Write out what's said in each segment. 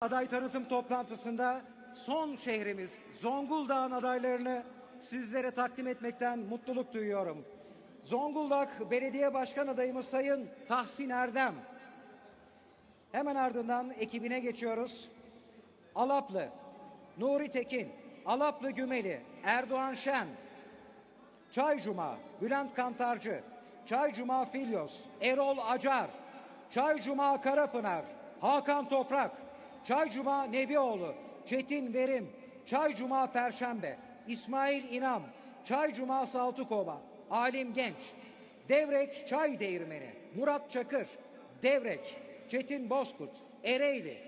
Aday tanıtım toplantısında son şehrimiz Zonguldak'ın adaylarını sizlere takdim etmekten mutluluk duyuyorum. Zonguldak Belediye Başkan adayımız Sayın Tahsin Erdem. Hemen ardından ekibine geçiyoruz. Alaplı, Nuri Tekin, Alaplı Gümeli, Erdoğan Şen, Çaycuma, Bülent Kantarcı, Çaycuma Filyos, Erol Acar, Çaycuma Karapınar, Hakan Toprak, Çaycuma Nebioğlu, Çetin Verim, Çaycuma Perşembe, İsmail İnam, Çaycuma Saltıkova, Alim Genç, Devrek Çay Değirmeni, Murat Çakır, Devrek, Çetin Bozkurt, Ereğli,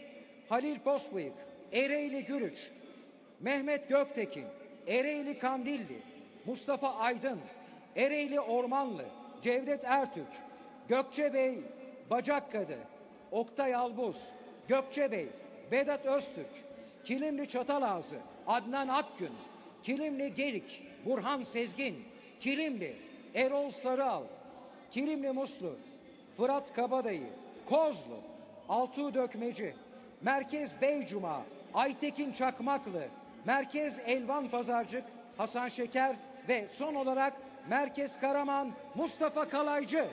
Halil Posbıyık, Ereğli Gürüç, Mehmet Göktekin, Ereğli Kandilli, Mustafa Aydın, Ereğli Ormanlı, Cevdet Ertürk, Gökçebey Bacakkadı, Oktay Albuz, Gökçebey, Vedat Öztürk, Kilimli Çatalazı, Adnan Akgün, Kilimli Gelik, Burhan Sezgin, Kilimli, Erol Sarıal, Kilimli Muslu, Fırat Kabadayı, Kozlu, Altuğ Dökmeci, Merkez Beycuma, Aytekin Çakmaklı, Merkez Elvan Pazarcık, Hasan Şeker ve son olarak Merkez Karaman, Mustafa Kalaycı.